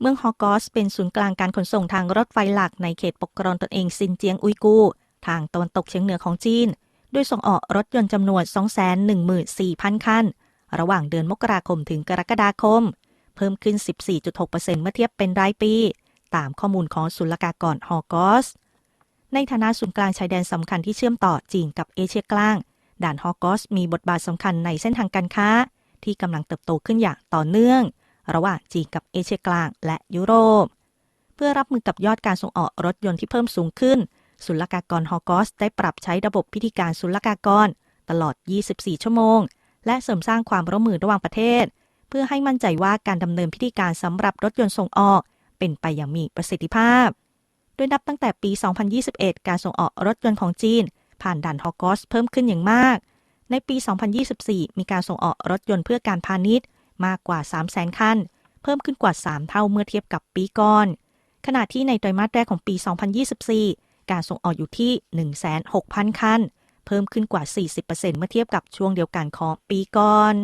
เมืองฮอกอสเป็นศูนย์กลางการขนส่งทางรถไฟหลักในเขตปกครองตนเองซินเจียงอุยกู ทางตะวันตกเฉียงเหนือของจีน ด้วยส่งออกรถยนต์จำนวน 214,000 คัน ระหว่างเดือนมกราคมถึงกรกฎาคม เพิ่มขึ้น 14.6%เมื่อเทียบเป็นรายปี ตามข้อมูลของศุลกากรฮอกอส ในฐานะศูนย์กลางชายแดนสำคัญที่เชื่อมต่อจีนกับเอเชียกลาง ด่านฮอกอสมีบทบาทสำคัญในเส้นทางการค้า ที่กำลังเติบโตขึ้นอย่างต่อเนื่อง ระหว่างจีนกับเอเชียกลางและยุโรป เพื่อรับมือกับยอดการส่งออกรถยนต์ที่เพิ่มสูงขึ้น ศุลกากรฮอกอสได้ปรับใช้ระบบพิธีการศุลกากร ตลอด 24 ชั่วโมง และเสริมสร้างความร่วมมือระหว่างประเทศ เพื่อให้มั่นใจว่าการดำเนินพิธีการสำหรับรถยนต์ส่งออก เป็นไปอย่างมีประสิทธิภาพ โดยนับตั้งแต่ปี 2021 การส่งออกรถยนต์ของจีน ผ่านด่านฮอกอสเพิ่มขึ้นอย่างมากในปี 2024 มีการส่งออกรถยนต์เพื่อการพาณิชย์ มากกว่า 300,000 คัน เพิ่มขึ้นกว่า 3 เท่าเมื่อเทียบกับปีก่อน ขณะที่ในไตรมาสแรกของปี 2024 การส่งออกอยู่ที่ 16,000 คัน เพิ่มขึ้นกว่า 40%เมื่อเทียบกับช่วงเดียวกันของปีก่อน